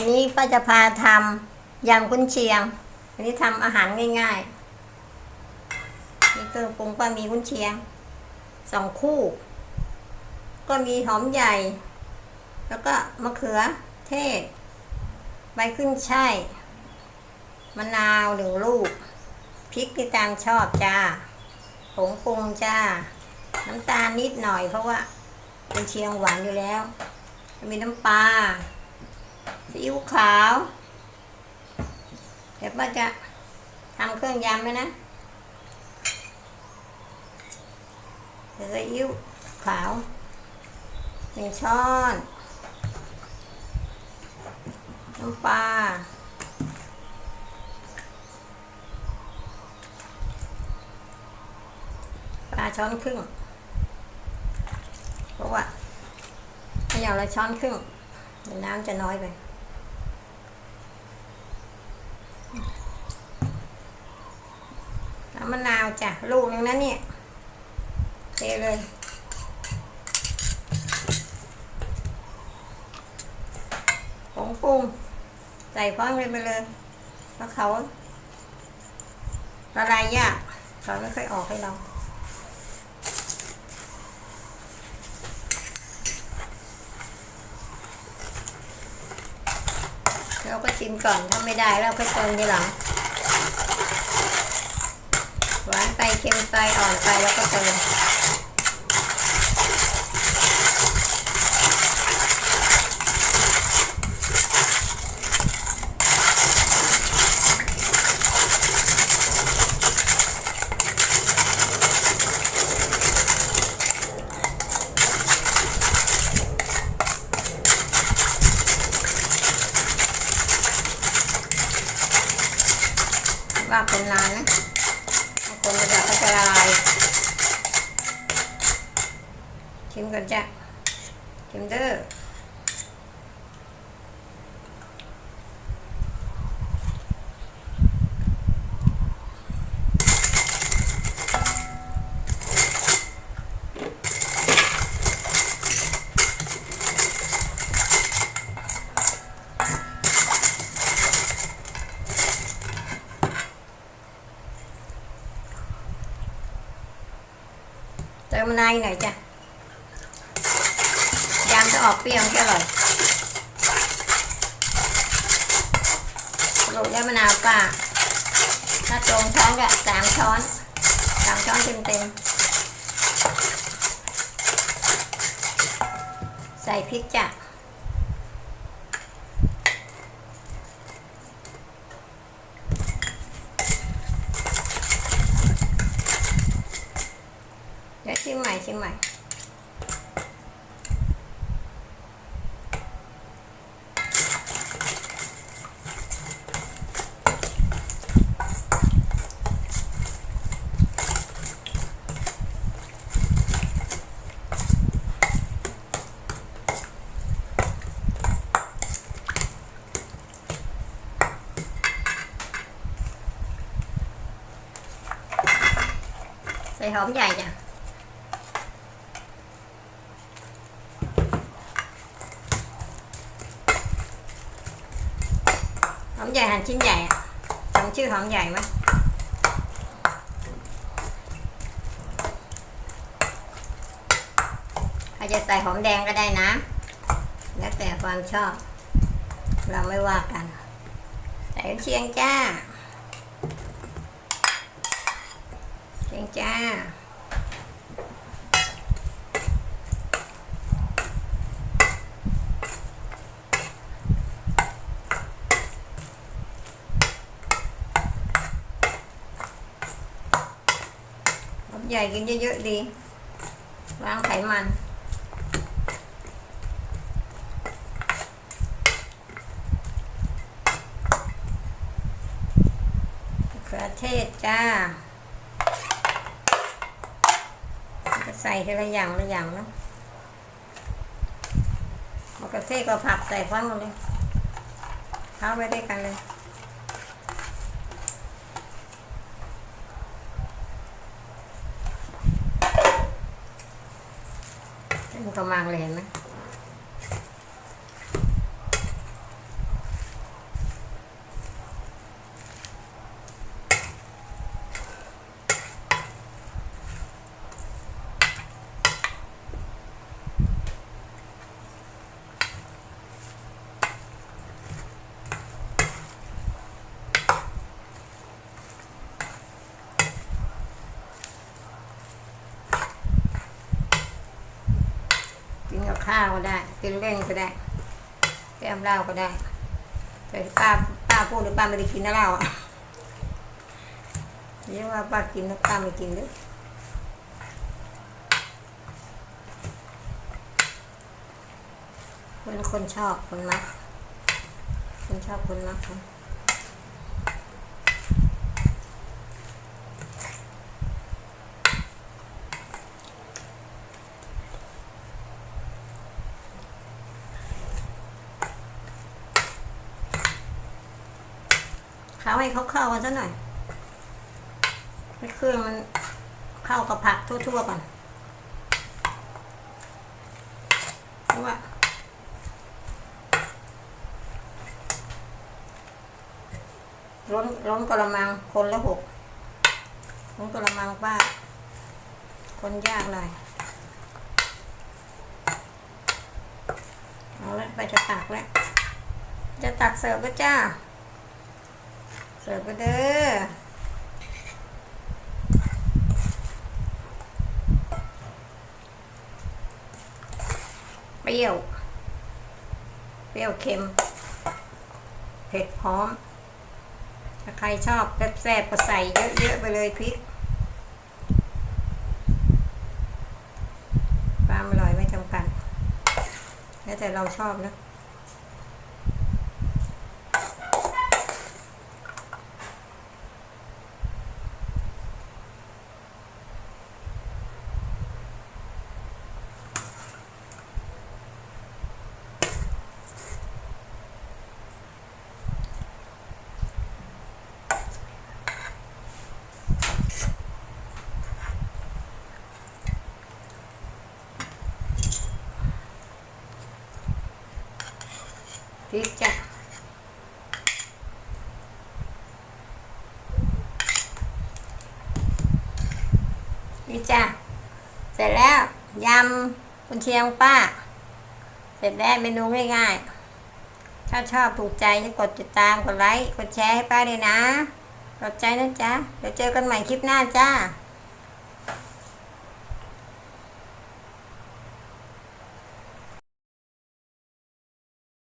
วันนี้ป้าจะพาทำยำกุนเชียง วันนี้ทำอาหารง่ายๆนี่เครื่องปรุงป้ามีกุนเชียงสองคู่ ก็มีหอมใหญ่ แล้วก็มะเขือเทศ ใบขึ้นช่ายมะนาวหนึ่งลูกพริกที่ตามชอบจ้าผงปรุงจ้า น้ำตาลนิดหน่อยเพราะว่าเป็นเชียงหวานอยู่แล้ว มีน้ำปลา ซีอิ๊วขาว เดี๋ยวป้าจะทำเครื่องยำไหมนะเดี๋ยวซีอิ๊วขาวหนึ่งช้อน น้ำปลาปลาช้อนครึ่งเพราะว่าถ้าอย่างละช้อนครึ่งน้ำจะน้อยไป น้ำ มะนาวจ้ะ ลูกนึงนะเนี่ยเทเลย ผงปรุง ใส่พร้อมกันไปเลยเพราะเขาละลายยากเขาไม่ค่อยออกให้เราเราก็ชิมก่อนถ้าไม่ได้เราก็เติมทีหลัง หวานไปเค็มไปอ่อนไปแล้วก็เติมว่าคนนานนะ กระจายชิมกันจ้ะชิมเด้อ มะนาวหน่อยจ้ะยำจะออกเปรี้ยวจะอร่อยสรุปได้มะนาวป่าถ้าตรงช้อนก็สามช้อนสามช้อนเต็มเต็มๆใส่พริกจ้ะ เดี๋ยวชิมใหม่ชิมใหม่ใส่หอมใหญ่จ้ะ หอมใหญ่หั่นชิ้นใหญ่จำชื่อหอมใหญ่ไหมใครจะใส่หอมแดงก็ได้นะ แล้วแต่ความชอบ เราไม่ว่ากัน ใส่เชียงจ้า เชียงจ้า ใหญ่กินเยอะๆดีล้างไขมัน เขือเทศจ้า จะใส่ทีละอย่างละอย่างเนาะมะเขือเทศกับผักใส่พร้อมกันเลยเข้าไปด้วยกันเลย มันกำลังเลยเห็นไหม กินเล่นก็ได้แก้มเหล้าก็ได้ แต่ป้าป้าพูดหรือป้าไม่ได้กินนะเหล้าอะเรียกว่าป้ากินนะป้าไม่กินเด้วยคนคนชอบคนรักคนชอบคนรักคน เขาให้เขาเข้ากันซะหน่อยให้เครื่องมันเข้ากับผักทั่วๆก่อนเพราะว่าล้นล้นกระมังคนละหกล้นกระมังป้า คนยากหน่อยเอาละไปจะตักแล้ว จะตักเสิร์ฟก็จ้า เสิร์ฟไปเด้อเปรี้ยว เปรี้ยวเค็ม เผ็ดหอม ถ้าใครชอบแซ่บๆก็ใส่เยอะๆไปเลยพริกความอร่อยไม่จำกัดแล้วแต่เราชอบนะ พริกจ้ะนี่จ้ะเสร็จแล้วยำกุนเชียงป้า เสร็จแล้วเมนูง่ายๆถ้าชอบถูกใจก็กดติดตามกดไลค์กดแชร์ให้ป้าด้วยนะขอบใจนะจ๊ะเดี๋ยวเจอกันใหม่คลิปหน้าจ้า